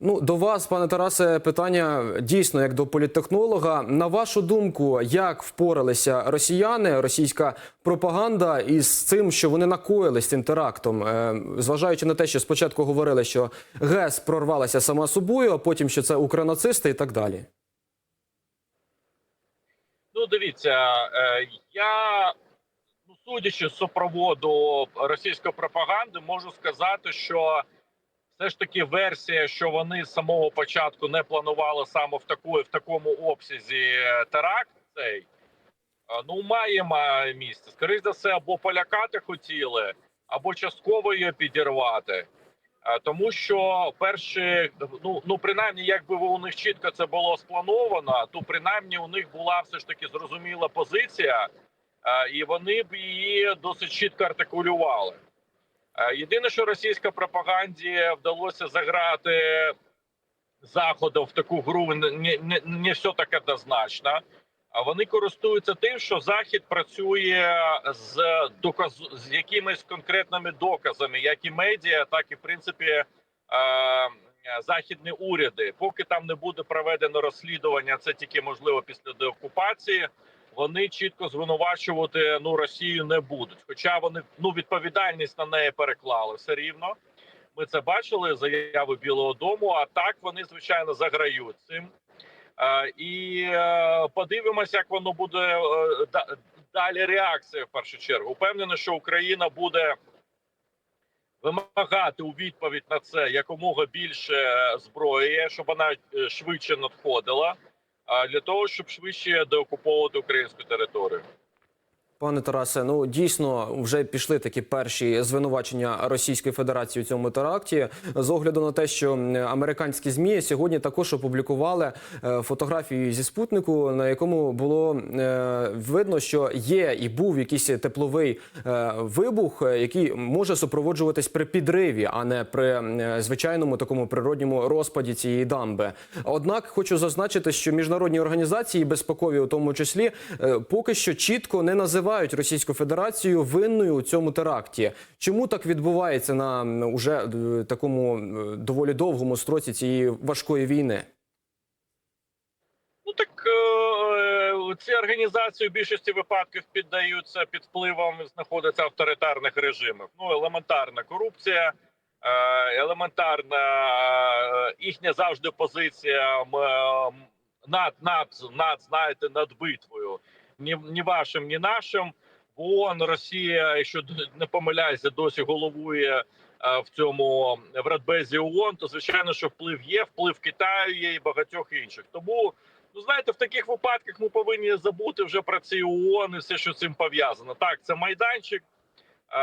Ну, до вас, пане Тарасе, питання дійсно як до політтехнолога. На вашу думку, як впоралися росіяни, російська пропаганда із цим, що вони накоїли з цим терактом, Е, зважаючи на те, що спочатку говорили, що ГЕС прорвалася сама собою, а потім що це укронацисти і так далі. Ну, дивіться, е, я, ну, судячи з супроводу російської пропаганди, можу сказати, що все ж таки версія, що вони з самого початку не планували саме в таку, в такому обсязі е, теракт цей, ну, маємо місце. Скоріше за все, або полякати хотіли, або частково її підірвати. Тому що перші, ну ну принаймні, якби у них чітко це було сплановано, то принаймні у них була все ж таки зрозуміла позиція, і вони б її досить чітко артикулювали. Е, Єдине, що російська пропаганді вдалося заграти заходом в таку гру, не, не, не все так однозначно. А вони користуються тим, що захід працює з доказ з якимись конкретними доказами, як і медіа, так і в принципі е, західні уряди. Поки там не буде проведено розслідування, це тільки можливо після деокупації. Вони чітко звинувачувати ну Росію не будуть. Хоча вони ну відповідальність на неї переклали все рівно. Ми це бачили заяви Білого Дому. А так вони звичайно заграють цим. Е, І е, подивимося, як воно буде е, далі. Реакція в першу чергу. Упевнений, що Україна буде вимагати у відповідь на це якомога більше зброї, щоб вона швидше надходила, для того, щоб швидше деокуповувати українську територію. Пане Тарасе, ну дійсно вже пішли такі перші звинувачення Російської Федерації у цьому теракті. З огляду на те, що американські змі сьогодні також опублікували е, фотографію зі спутнику, на якому було е, видно, що є і був якийсь тепловий е, вибух, який може супроводжуватись при підриві, а не при звичайному такому природньому розпаді цієї дамби. Однак хочу зазначити, що міжнародні організації, безпекові у тому числі, поки що чітко не називають Російську Федерацію винною у цьому теракті. Чому так відбувається на уже е, такому е, доволі довгому строці цієї важкої війни? Ну так е, ці організації в більшості випадків піддаються під впливом знаходяться авторитарних режимів. Ну елементарна корупція, елементарна їхня завжди позиція над над над знаєте над битвою. Ні, ні вашим, ні нашим. ООН Росія, якщо не помиляюся, досі головує е, в цьому в Радбезі ООН, то звичайно, що вплив є, вплив Китаю є і багатьох інших. Тому ну знаєте, в таких випадках ми повинні забути вже про ці ООН і все, що цим пов'язано. Так, це майданчик. Е,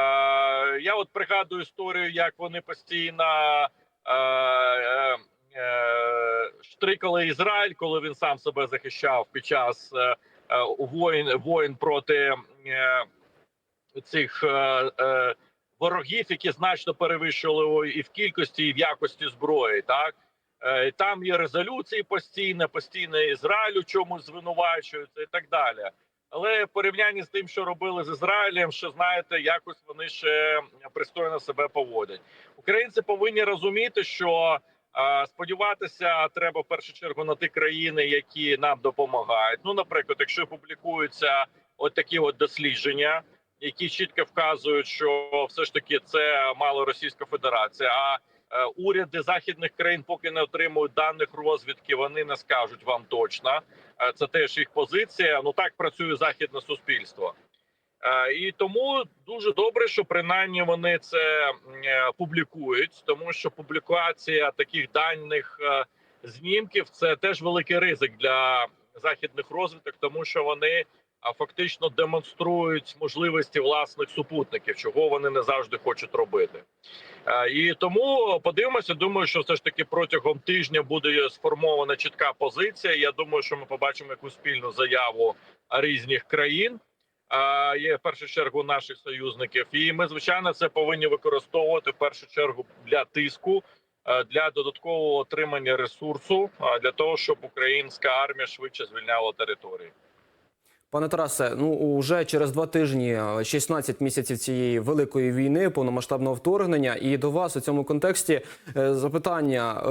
я от пригадую історію, як вони постійно е, штрикали Ізраїль, коли він сам себе захищав під час воїн, воїн проти е, цих е, е, ворогів, які значно перевищували і в кількості, і в якості зброї. Так Е, там є резолюції постійно, постійно Ізраїль у чомусь звинувачується і так далі. Але в порівнянні з тим, що робили з Ізраїлем, що знаєте, якось вони ще пристойно себе поводять. Українці повинні розуміти, що е, сподіватися треба в першу чергу на ті країни, які нам допомагають. Ну, наприклад, якщо публікуються от такі от дослідження, які чітко вказують, що все ж таки це мало Російська Федерація. А е, уряди західних країн, поки не отримують даних розвідки, вони не скажуть вам точно. Е, Це теж їх позиція. Ну так працює західне суспільство. Е, І тому дуже добре, що принаймні вони це е, публікують, тому що публікація таких даних е, знімків це теж великий ризик для західних розвиток, тому що вони фактично демонструють можливості власних супутників, чого вони не завжди хочуть робити. І тому подивимося. Думаю, що все ж таки протягом тижня буде сформована чітка позиція. Я думаю, що ми побачимо якусь спільну заяву різних країн. Є в першу чергу наших союзників, і ми звичайно це повинні використовувати в першу чергу для тиску, е, для додаткового отримання ресурсу, для того, щоб українська армія швидше звільняла території. Пане Тарасе, ну уже через два тижні, е, 16 місяців цієї великої війни, повномасштабного вторгнення, і до вас у цьому контексті е, запитання: Е,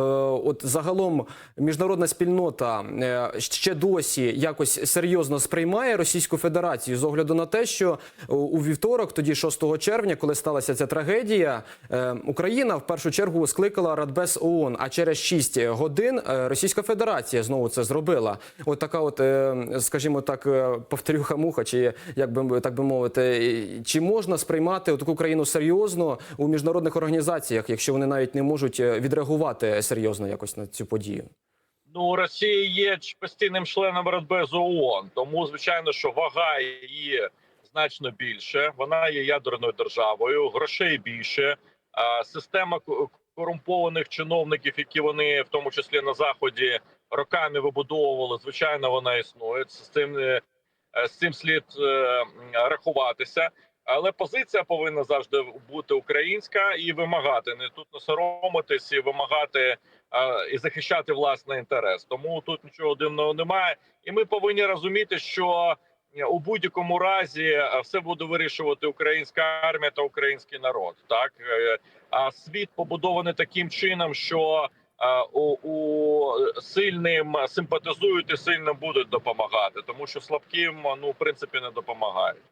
от загалом міжнародна спільнота е, ще досі якось серйозно сприймає Російську Федерацію з огляду на те, що у- вівторок, тоді 6 червня, коли сталася ця трагедія, е, Україна в першу чергу скликала Радбез ООН, а через 6 годин е, Російська Федерація знову це зробила. От така, от, е, скажімо так, е, повторюха муха, чи як би так би мовити, чи можна сприймати таку країну серйозно у міжнародних організаціях, якщо вони навіть не можуть е, відреагувати серйозно якось на цю подію? Ну, Росія є постійним членом Радбезу ООН, тому звичайно, що вага її значно більше. Вона є ядерною державою, грошей більше. А система корумпованих чиновників, які вони в тому числі на заході роками вибудовували. Звичайно, вона існує. З цим е, з цим слід е, рахуватися. Але позиція повинна завжди бути українська і вимагати не тут не соромитись і вимагати а, і захищати власний інтерес. Тому тут нічого дивного немає. І ми повинні розуміти, що е, у будь-якому разі е, все буде вирішувати українська армія та український народ. Так Е, а світ побудований таким чином, що е, у, у сильним симпатизують і сильним будуть допомагати, тому що слабким ну в принципі не допомагають.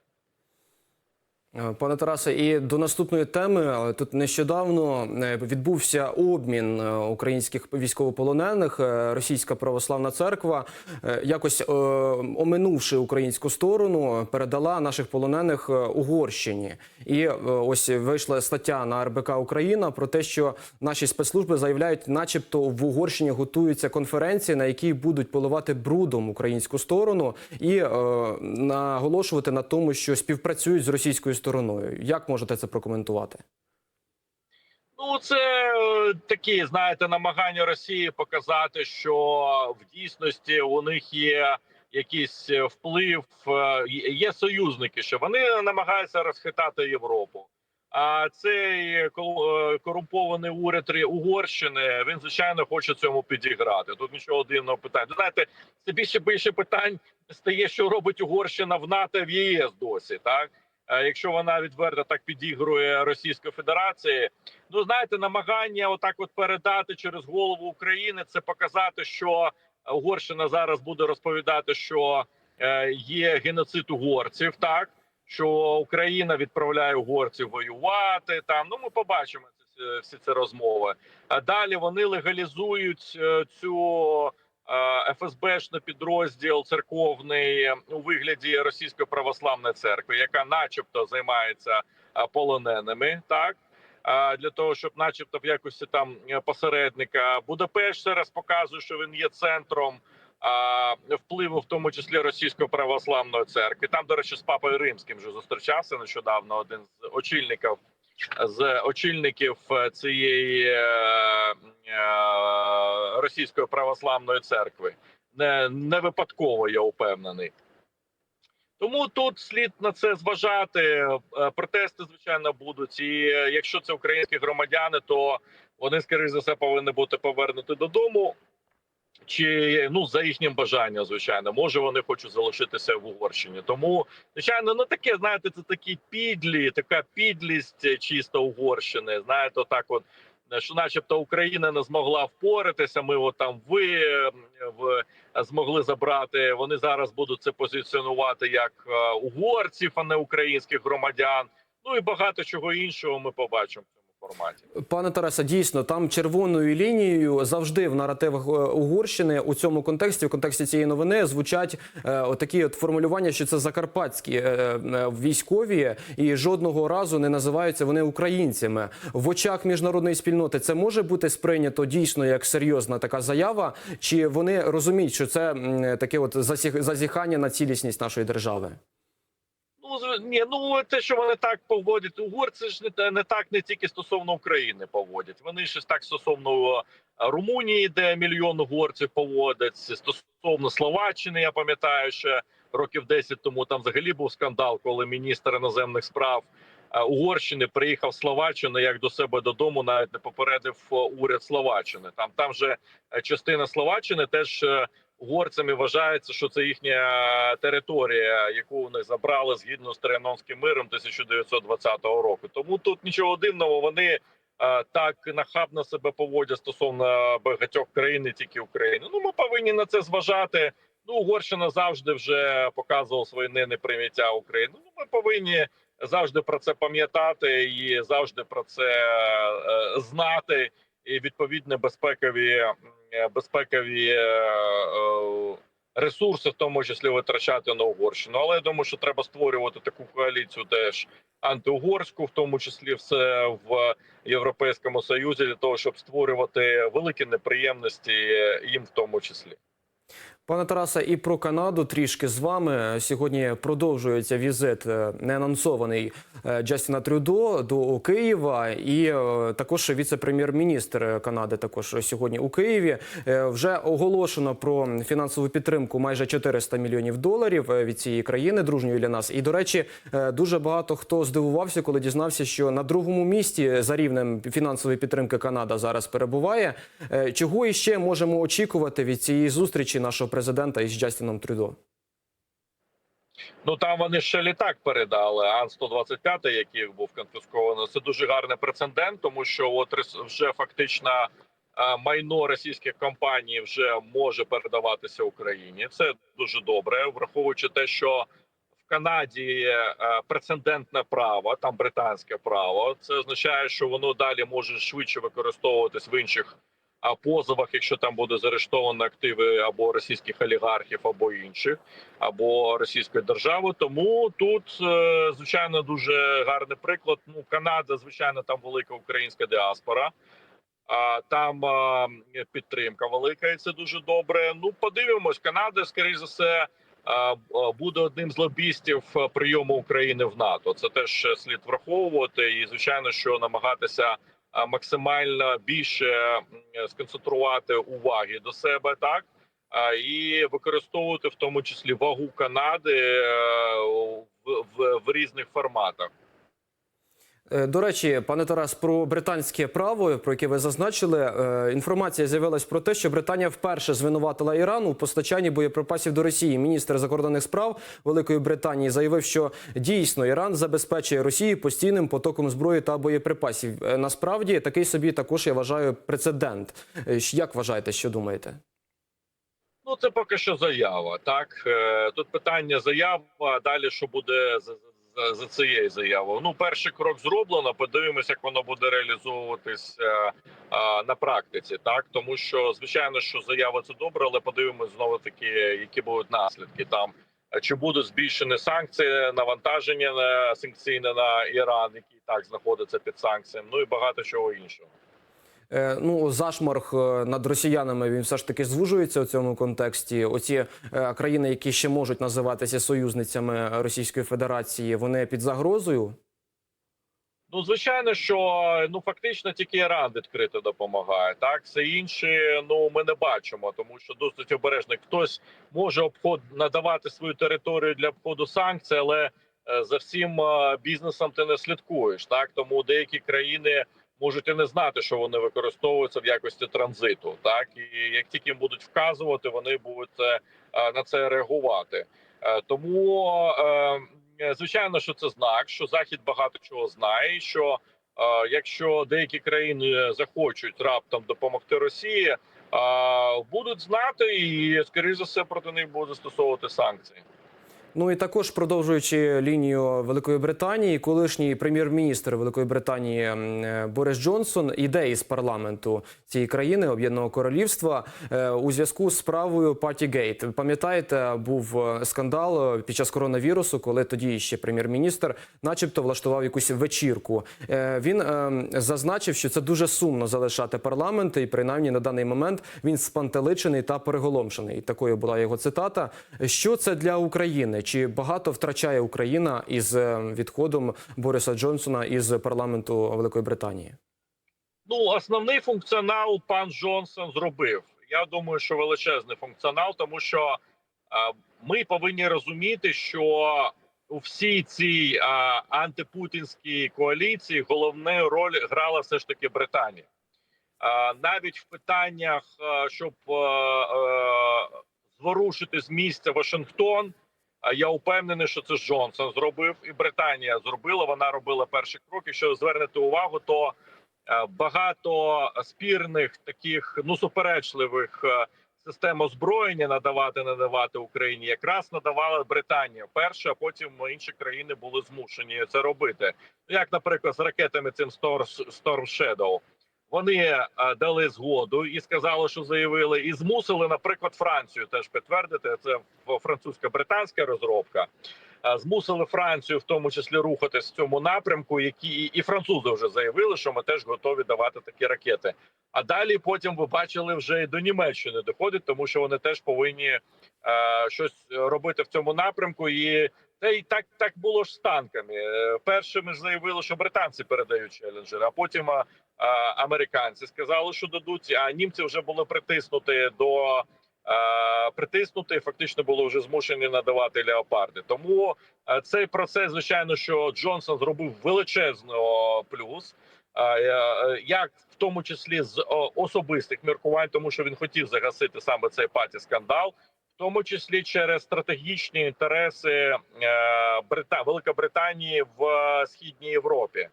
Е, Пане Тарасе, і до наступної теми тут нещодавно е, відбувся обмін е, українських військовополонених. Російська православна церква, якось оминувши українську сторону, передала наших полонених Угорщині. І ось вийшла стаття на РБК Україна про те, що наші спецслужби заявляють, начебто в Угорщині готуються конференції, на якій будуть поливати брудом українську сторону і наголошувати на тому, що співпрацюють з російською. Як можете це прокоментувати? Ну, це е, такі, знаєте, намагання Росії показати, що в дійсності у них є якийсь е, вплив, е, є союзники, що вони намагаються розхитати Європу. А цей корумпований уряд Угорщини він звичайно хоче цьому підіграти. Тут нічого дивного питання. Знаєте, це більше більше питань стає, що робить Угорщина в НАТО в ЄС досі, так. Е, Якщо вона відверто так підігрує Російської Федерації, ну знаєте, намагання отак от передати через голову України, це показати, що Угорщина зараз буде розповідати, що е, є геноцид угорців, так що Україна відправляє угорців воювати. Там ну ми побачимо всі ці розмови. А далі вони легалізують е, цю. ФСБшний підрозділ церковний у вигляді Російської православної церкви, яка, начебто, займається полоненими, так для того, щоб, начебто, в якості там е, посередника Будапешт зараз показує, що він є центром впливу, в тому числі російської православної церкви. Там, до речі, з папою римським вже зустрічався нещодавно. Один з очільників з очільників е, цієї е, е, російської православної церкви. Не, не випадково я упевнений. Тому тут слід на це зважати. Протести, звичайно, будуть. І якщо це українські громадяни, то вони, скоріш за все, повинні бути повернуті додому. Чи ну за їхнім бажанням, звичайно, може вони хочуть залишитися в Угорщині. Тому, звичайно, ну таке, знаєте, це такі підлі, така підлість е, чисто Угорщини. Знаєте, так от е, що, начебто, Україна не змогла впоратися. Ми от там ви в змогли забрати. Вони зараз будуть це позиціонувати як е, угорців, а не українських громадян. Ну і багато чого іншого ми побачимо форматі. Пане Тарасе, дійсно там червоною лінією завжди в наративах е, Угорщини у цьому контексті, в контексті цієї новини, звучать е, отакі от формулювання, що це закарпатські е, е, військові, і жодного разу не називаються вони українцями. В очах міжнародної спільноти це може бути сприйнято дійсно як серйозна така заява, чи вони розуміють, що це м, таке от засіх- зазіхання на цілісність нашої держави? Ну ні, ну те, що вони так поводять, угорці ж не, не так не тільки стосовно України поводять. Вони ж так стосовно е, Румунії, де мільйон угорців поводять, стосовно Словаччини. Я пам'ятаю, ще років 10 тому там взагалі був скандал, коли міністр іноземних справ е, Угорщини приїхав в Словаччину як до себе додому, навіть не попередив е, уряд Словаччини. Там там же частина Словаччини теж. Угорцями вважається, що це їхня територія, яку вони забрали згідно з Трианонським миром 1920 року. Тому тут нічого дивного. Вони е, так нахабно себе поводять стосовно багатьох країн, не тільки України. Ну ми повинні на це зважати. Ну, Угорщина завжди вже показувала своє неприйняття України. Ну, ми повинні завжди про це пам'ятати і завжди про це е, знати. І відповідно безпекові безпекові е, е, ресурси, в тому числі витрачати на Угорщину. Але я думаю, що треба створювати таку коаліцію, теж антиугорську, в тому числі все в Європейському Союзі, для того, щоб створювати великі неприємності їм, в тому числі. Пане Тарасе, і про Канаду трішки з вами. Сьогодні продовжується візит е, неанонсований е, Джастіна Трюдо до Києва, і е, також віце-прем'єр-міністр Канади також сьогодні у Києві. Вже оголошено про фінансову підтримку майже 400 мільйонів доларів від цієї країни, дружньої для нас. І до речі, дуже багато хто здивувався, коли дізнався, що на другому місці за рівнем фінансової підтримки Канада зараз перебуває. Чого іще можемо очікувати від цієї зустрічі нашого президента із Джастіном Трюдо? Ну там вони ще літак передали. Ан 125 який був конфіскований. Це дуже гарний прецедент, тому що от вже фактично е, майно російських компаній вже може передаватися Україні. Це дуже добре, враховуючи те, що в Канаді е, прецедентне право, там британське право. Це означає, що воно далі може швидше використовуватись в інших позовах, якщо там буде заарештовано активи або російських олігархів, або інших або російської держави. Тому тут е, звичайно дуже гарний приклад. Ну, Канада, звичайно, там велика українська діаспора. А там підтримка велика, і це дуже добре. Ну, подивимось, Канада, скоріш за все, буде одним з лобістів прийому України в НАТО. Це теж слід враховувати, і звичайно, що намагатися максимально більше сконцентрувати уваги до себе, так і використовувати в тому числі вагу Канади е, в, в, в різних форматах. Е, До речі, пане Тарас, про британське право, про яке ви зазначили, е, інформація з'явилась про те, що Британія вперше звинуватила Іран у постачанні боєприпасів до Росії. Міністр закордонних справ Великої Британії заявив, що дійсно Іран забезпечує Росії постійним потоком зброї та боєприпасів. Е, Насправді такий собі також я вважаю прецедент. Як вважаєте, що думаєте? Ну, це поки що заява. Так тут питання заява. Далі що буде за, за, цією заявою? Ну, перший крок зроблено. Подивимося, як воно буде реалізовуватися а, на практиці. Так тому що звичайно, що заява це добре, але подивимось знову таки, які будуть наслідки там. Чи будуть збільшені санкції, навантаження на санкційне на Іран, який так знаходиться під санкціями, ну і багато чого іншого. Е, Ну, зашморг е, над росіянами він все ж таки звужується у цьому контексті. Оці е, країни, які ще можуть називатися союзницями Російської Федерації, вони під загрозою. Ну, звичайно, що ну фактично тільки Іран відкрито допомагає. Так, все інше, ну ми не бачимо, тому що досить обережно. Хтось може обход надавати свою територію для обходу санкцій, але за всім бізнесом ти не слідкуєш. Так тому деякі країни можуть і не знати, що вони використовуються в якості транзиту. Так і як тільки їм будуть вказувати, вони будуть е, е, на це реагувати. Е, Тому звичайно, що це знак, що захід багато чого знає. Що якщо деякі країни захочуть раптом допомогти Росії, будуть знати, і скоріш за все проти них будуть застосовувати санкції. Ну і також продовжуючи лінію Великої Британії, колишній прем'єр-міністр Великої Британії е, Борис Джонсон іде із парламенту цієї країни Об'єднаного Королівства е, у зв'язку з справою Патігейт. Ви Пам'ятаєте, був е, скандал під час коронавірусу, коли тоді ще прем'єр-міністр, начебто, влаштував якусь вечірку. Він зазначив, що це дуже сумно залишати парламент, і принаймні на даний момент він спантеличений та переголомшений. Такою була його цитата. Що це для України? Чи багато втрачає Україна із е, відходом Бориса Джонсона із парламенту Великої Британії? Ну, основний функціонал пан Джонсон зробив. Я думаю, що величезний функціонал, тому що е, ми повинні розуміти, що у всій цій е, антипутінській коаліції головну роль грала все ж таки Британія. Е, навіть в питаннях, щоб е, е, зворушити з місця Вашингтон. Я впевнений, що це Джонсон зробив, і Британія зробила. Вона робила перші кроки. Якщо звернете увагу, то е, багато спірних таких ну суперечливих е, систем озброєння надавати надавати Україні, якраз надавала Британія перша, а потім інші країни були змушені це робити. Ну, Як, наприклад, з ракетами цим Storm Shadow. Вони е, дали згоду і сказали, що заявили, і змусили, наприклад, Францію теж підтвердити. Це французько-британська розробка. Е, Змусили Францію, в тому числі, рухатись в цьому напрямку, які і, французи вже заявили, що ми теж готові давати такі ракети. А далі потім ви бачили вже і до Німеччини доходить, тому що вони теж повинні е, щось робити в цьому напрямку. І та й так так було ж з танками. Е, Першими ж заявили, що британці передають челенджери, а потім американці сказали, що дадуть. А німці вже були притиснуті до е, притиснути, фактично були вже змушені надавати леопарди. Тому е, цей процес, звичайно, що Джонсон зробив величезно плюс. Е, е, Як в тому числі з особистих міркувань, тому що він хотів загасити саме цей паті скандал, в тому числі через стратегічні інтереси е, Брита... Великобританії в е, східній Європі.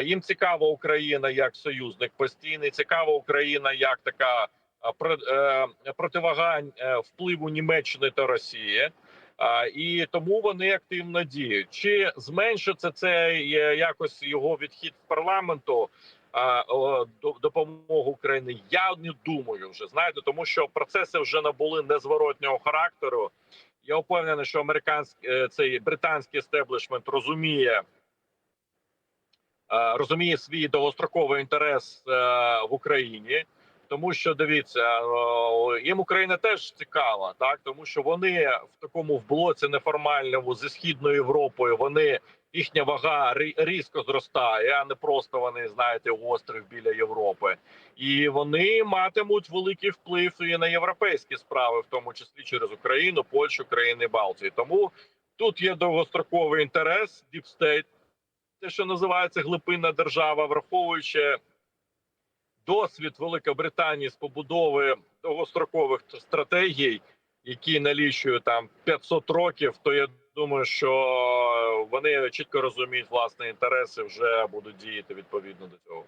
Їм цікава Україна як союзник постійний, цікава Україна як така е, про- е, впливу Німеччини та Росії. І тому вони активно діють. Чи зменшиться це е, якось його відхід в парламенту? до- допомогу Україні. Я не думаю вже знаєте, тому що процеси вже набули незворотнього характеру. Я впевнений, що американський цей британський естеблішмент розуміє. Е, Розуміє свій довгостроковий інтерес е, в Україні, тому що дивіться, е, їм Україна теж цікава, так тому що вони в такому в блоці неформальному зі східною Європою. Вони їхня вага рі- різко зростає, а не просто вони знаєте острів біля Європи, і вони матимуть великий вплив і на європейські справи, в тому числі через Україну, Польщу, країни Балтії. Тому тут є довгостроковий інтерес State, те, що називається глибинна держава, враховуючи досвід Великобританії з побудови довгострокових стратегій, які налічують там 500 років, то я думаю, що вони чітко розуміють власні інтереси, вже будуть діяти відповідно до цього.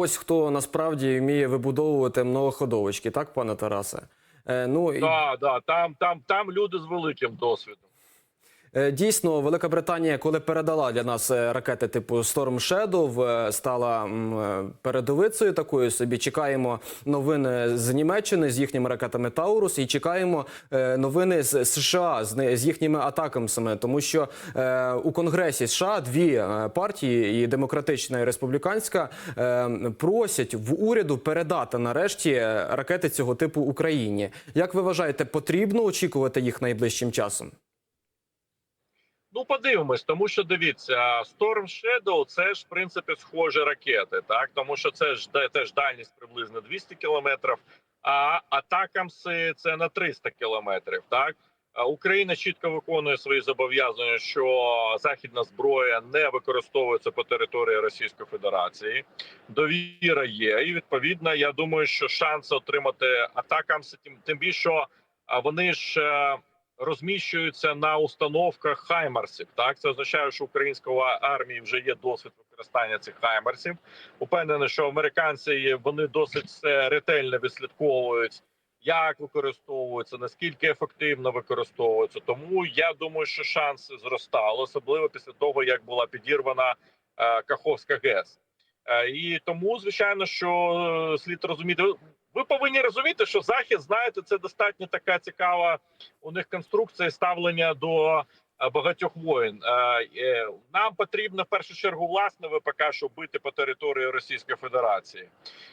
Ось хто насправді вміє вибудовувати многоходовочки, так, пане Тарасе? Е, ну і- Так, да, там, там, там люди з великим досвідом. Е, Дійсно, Велика Британія, коли передала для нас е, ракети типу Storm Shadow, е, стала передовицею такою собі. Чекаємо новини з Німеччини з їхніми ракетами Таурус, і чекаємо новини з США з, їхніми атакамсами, тому що у Конгресі США дві партії, і демократична, і республіканська, просять в уряду передати нарешті ракети цього типу Україні. Як ви вважаєте, потрібно очікувати їх найближчим часом? Ну, подивимось, тому що дивіться, Storm Shadow – це ж в принципі схожі ракети, так тому що це ж теж дальність приблизно 200 кілометрів, а атакамси це на 300 кілометрів. Так Україна чітко виконує свої зобов'язання, що західна зброя не використовується по території Російської Федерації. Довіра є, і відповідно, я думаю, що шанси отримати атакамси, тим тим більше вони ж. Розміщуються на установках хаймарсів. Так це означає, що української армії вже є досвід використання цих хаймарсів. Упевнений, що американці вони досить все ретельно відслідковують. Як використовуються, наскільки ефективно використовуються, тому я думаю, що шанси зростали, особливо після того як була підірвана е, Каховська ГЕС. Е, і тому, звичайно, що е, слід розуміти. Ви- Ви повинні розуміти, що захід, знаєте, це достатньо така цікава у них конструкція ставлення до е, багатьох воїн. Е, е, Нам потрібно в першу чергу власне ВПК, щоб бити по території Російської Федерації.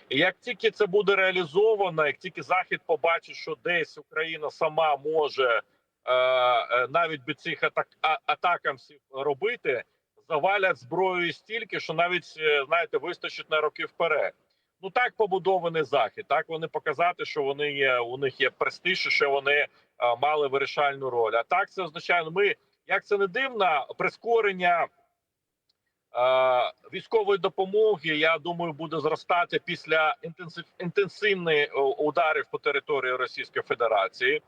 І як тільки це буде реалізовано, як тільки Захід побачить, що десь Україна сама може навіть без цих атак а- атакамсів робити, завалять зброєю стільки, що навіть знаєте, вистачить на роки вперед. Ну так побудований захід. Так вони показати, що вони є. У них є престиж, що вони е, мали вирішальну роль. А так це означає, ну ми як це не дивно, прискорення е, військової допомоги, я думаю, буде зростати після інтенсив інтенсивних е, ударів по території Російської Федерації.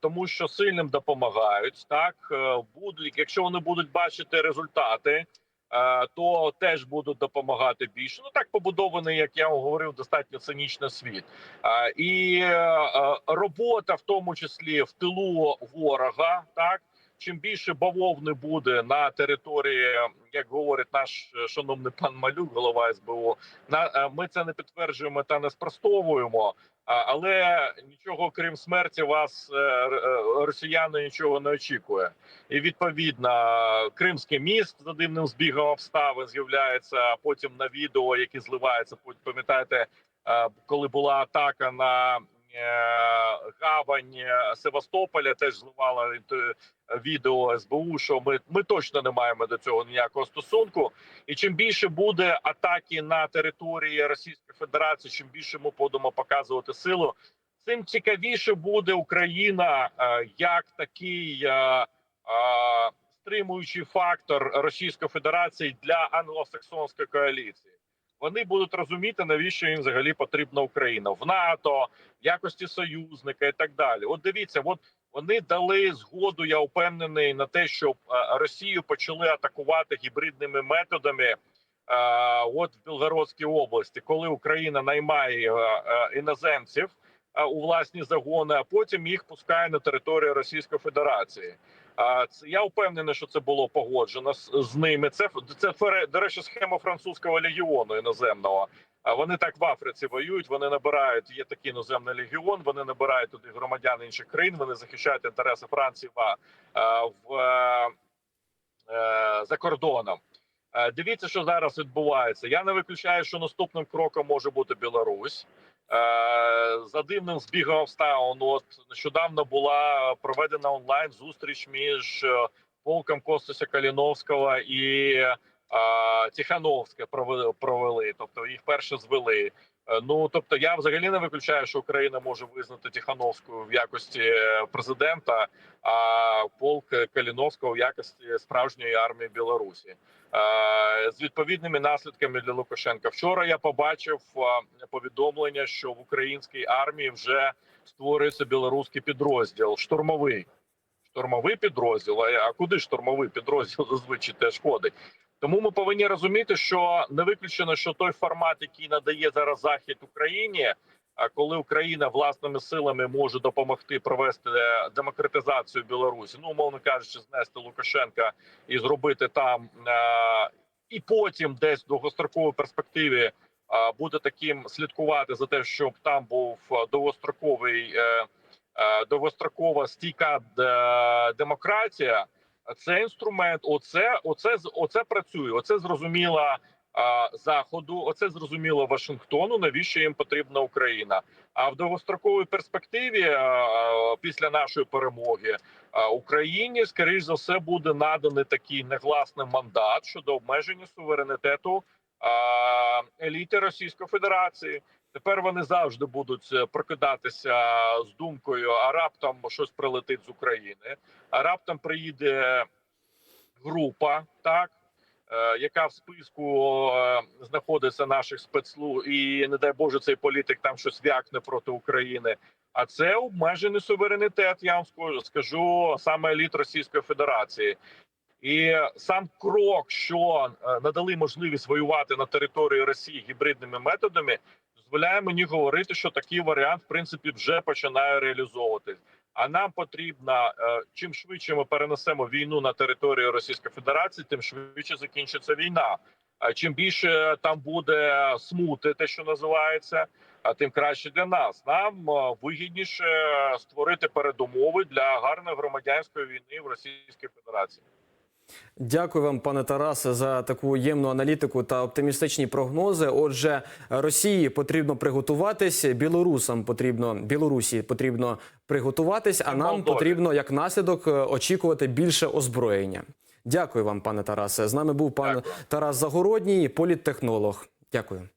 Тому що сильним допомагають, так будуть, якщо вони будуть бачити результати, то теж будуть допомагати більше. Ну так побудований, як я говорив, достатньо цинічно світ. Е, І е, е, робота, в тому числі в тилу ворога, так чим більше бавовни буде на території, як говорить наш е, шановний пан Малюк, голова СБУ, на е, ми це не підтверджуємо та не спростовуємо. Але нічого крім смерті вас е, е, росіяни нічого не очікує. І відповідно Кримський міст за дивним збігом обставин з'являється а потім на відео, які зливаються. Пам'ятаєте, е, коли була атака на гавань е, Севастополя, теж зливала е, відео СБУ. Що ми, ми точно не маємо до цього ніякого стосунку. І чим більше буде атаки на території Російської Федерації, чим більше ми будемо показувати силу, тим цікавіше буде Україна е, як такий е, е, стримуючий фактор Російської Федерації для англосаксонської коаліції. Вони будуть розуміти, навіщо їм взагалі потрібна Україна в НАТО, в якості союзника і так далі. От дивіться, от вони дали згоду. Я впевнений на те, щоб е, Росію почали атакувати гібридними методами. е, От в Білгородській області, коли Україна наймає е, іноземців у власні загони, а потім їх пускає на територію Російської Федерації. А це я впевнений, що це було погоджено з, ними. Це це до речі, схема французького легіону іноземного. Вони так в Африці воюють. Вони набирають є такий іноземний легіон. Вони набирають туди громадян інших країн. Вони захищають інтереси Франції в, в е, е, за кордоном. Е, Дивіться, що зараз відбувається. Я не виключаю, що наступним кроком може бути Білорусь. Е, За дивним збігом обставин, от нещодавно була проведена онлайн зустріч між е, полком Костуся Каліновського і е, Тихановське провели, провели. Тобто їх перше звели. Е, Ну тобто, я взагалі не виключаю, що Україна може визнати Тихановську в якості е, президента, а полк Каліновського в якості справжньої армії Білорусі е, з відповідними наслідками для Лукашенка. Вчора я побачив повідомлення, що в українській армії вже створюється білоруський підрозділ штурмовий. Штурмовий підрозділ. А куди штурмовий підрозділ зазвичай теж ходить? Тому ми повинні розуміти, що не виключено, що той формат, який надає зараз захід Україні, а коли Україна власними силами може допомогти провести е, демократизацію Білорусі, ну умовно кажучи, знести Лукашенка і зробити там, е, і потім десь в довгостроковій перспективі е, буде таким слідкувати за те, щоб там був довгостроковий довгострокова стійка демократія. Це інструмент. Оце, оце, оце працює. Оце зрозуміла а, заходу. Оце зрозуміло Вашингтону. Навіщо їм потрібна Україна? А в довгостроковій перспективі, а, після нашої перемоги, а, Україні скоріш за все буде наданий такий негласний мандат щодо обмеження суверенітету а, еліти Російської Федерації. Тепер вони завжди будуть е, прокидатися з думкою, а раптом щось прилетить з України, а раптом приїде група, так е, яка в списку е, знаходиться наших спецслужб, і не дай Боже, цей політик там щось вякне проти України. А це обмежений суверенітет. Я вам скажу саме еліт Російської Федерації. І сам крок, що е, надали можливість воювати на території Росії гібридними методами, дозволяє мені говорити, що такий варіант в принципі вже починає реалізовуватись. А нам потрібно е, чим швидше ми перенесемо війну на територію Російської Федерації, тим швидше закінчиться війна. А чим більше там буде смути, те, що називається, а тим краще для нас. Нам е, вигідніше створити передумови для гарної громадянської війни в Російській Федерації. Дякую вам, пане Тарасе, за таку ємну аналітику та оптимістичні прогнози. Отже, Росії потрібно приготуватись, білорусам потрібно Білорусі потрібно приготуватись, а нам потрібно як наслідок е, очікувати більше озброєння. Дякую вам, пане Тарасе. З нами був пан Дякую. Тарас Загородній, політтехнолог. Дякую.